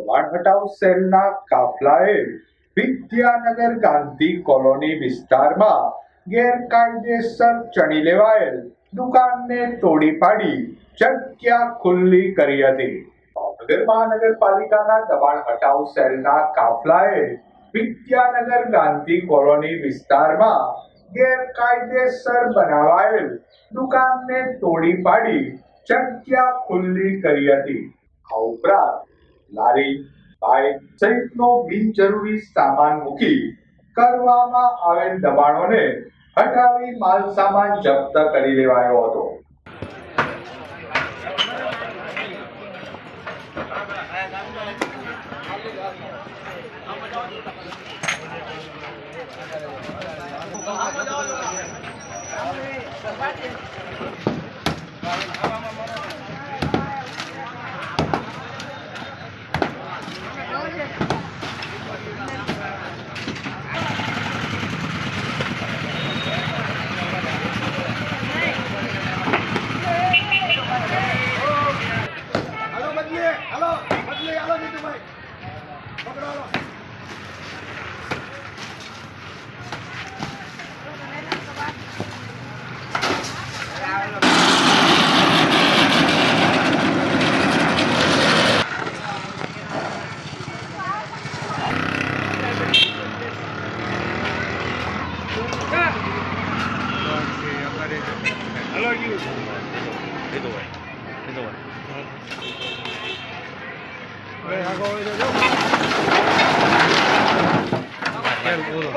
દબાણ હટાવ સેલના કાફલાએ વિદ્યાનગર ગાંધી કોલોની વિસ્તારમાં ગેરકાયદેસર ચણી લેવાયેલ દુકાનને તોડી પાડી જગ્યા ખુલ્લી કરી હતી. ભાવનગર મહાનગરપાલિકાના દબાણ હટાવ સેલના કાફલાએ વિદ્યાનગર ગાંધી કોલોની વિસ્તારમાં ગેરકાયદેસર બનાવાયેલ દુકાનને તોડી પાડી જગ્યા ખુલ્લી કરી હતી. આ ઉપરાંત લારી, બાઇક સહિતનો બિનજરૂરી સામાન મૂકી કરવામાં આવેલ દબાણોને હટાવી માલ સામાન જપ્ત કરી લેવાયો હતો. હાલો are you? Lead the way. Lead the way. Where are you?